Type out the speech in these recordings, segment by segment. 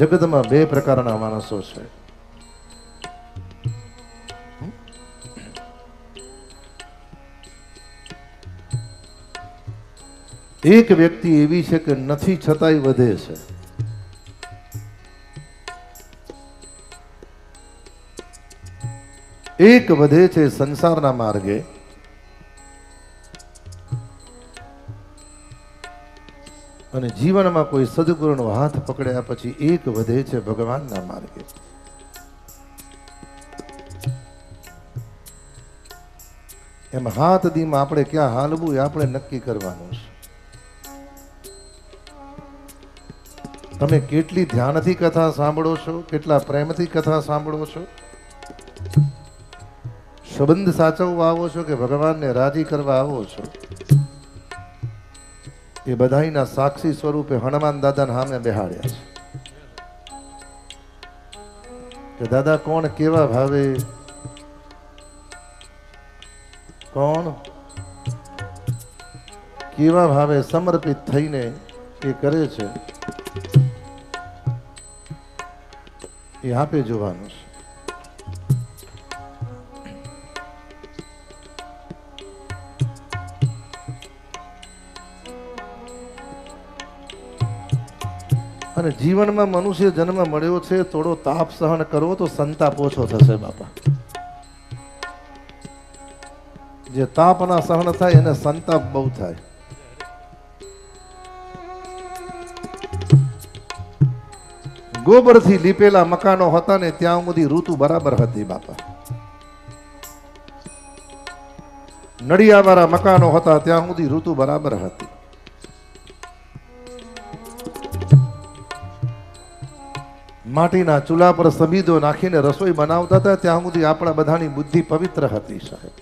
જગતમાં બે પ્રકારના માણસો છે. એક વ્યક્તિ એવી છે કે નથી છતાંય વધે છે. એક વધે છે સંસારના માર્ગે. અને જીવનમાં કોઈ સદગુરુનો હાથ પકડ્યા પછી એક વધે છે ભગવાનના માર્ગે. એમ હાથ દીમાં આપણે ક્યાં હાલવું એ આપણે નક્કી કરવાનું છે. તમે કેટલી ધ્યાનથી કથા સાંભળો છો? કેટલા પ્રેમથી કથા સાંભળો છો? સંબંધ સાચવવા આવો છો કે ભગવાનને રાજી કરવા આવો છો? એ બધાના સાક્ષી સ્વરૂપે હનુમાન દાદાના સામે બેહાડ્યા છે. કે દાદા, કોણ કેવા ભાવે? કોણ કેવા ભાવે સમર્પિત થઈને એ કરે છે? એ આપે જોવાનું છે. અને જીવનમાં મનુષ્ય જન્મ મળ્યો છે, થોડો તાપ સહન કરવો તો સંતાપ ઓછો થશે, બાપા. જે તાપના સહન થાય, એને સંતાપ બહુ થાય. ગોબરથી લીપેલા મકાનો હતા ને ત્યાં સુધી ઋતુ બરાબર હતી, બાપા. નડિયાવાળા મકાનો હતા, ત્યાં સુધી ઋતુ બરાબર હતી. માટીના ચૂલા પર સમીદો નાખીને રસોઈ બનાવતા હતા, ત્યાં સુધી આપણા બધાની બુદ્ધિ પવિત્ર હતી, સાહેબ.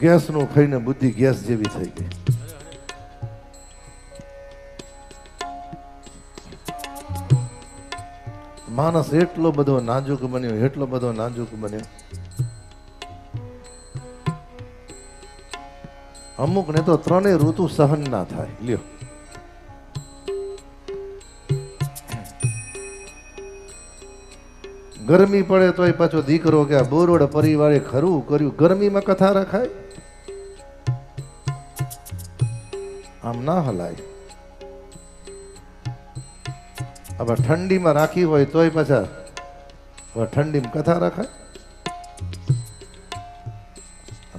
ગેસનું ખાઈને બુદ્ધિ ગેસ જેવી થઈ ગઈ. માણસ એટલો બધો નાજુક બન્યો, એટલો બધો નાજુક બન્યો. અમુક ને તો ત્રણેય ઋતુ સહન ના થાય, લ્યો. ગરમી પડે તોય પાછો દીકરો કે આ બોરોડ પરિવારે ખરું કર્યું. ગરમીમાં કથા રખાય? આમ ના હલાય. હવે ઠંડીમાં રાખી હોય તોય પાછા ઠંડીમાં કથા રખાય?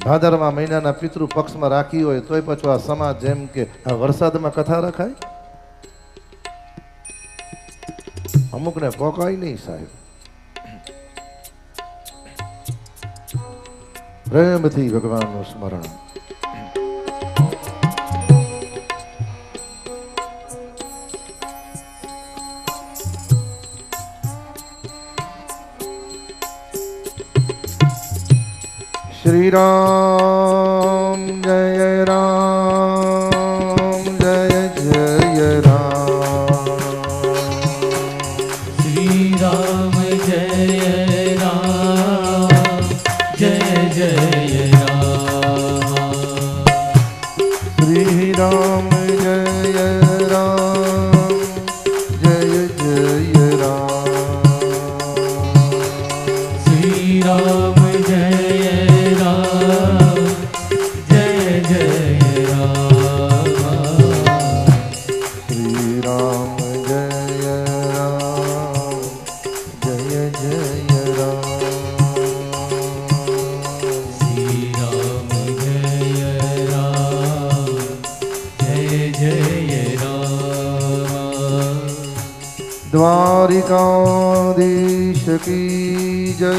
ભાદરવા મહિનાના પિતૃ પક્ષમાં રાખી હોય તોય પાછું આ સમાજ જેમ કે આ વરસાદમાં કથા રખાય? અમુકને પોકાય નહીં સાહેબ. પ્રેમથી ભગવાનનું સ્મરણ. શ્રી રામ જય રામ. દ્વારિકાધીશ કી જય.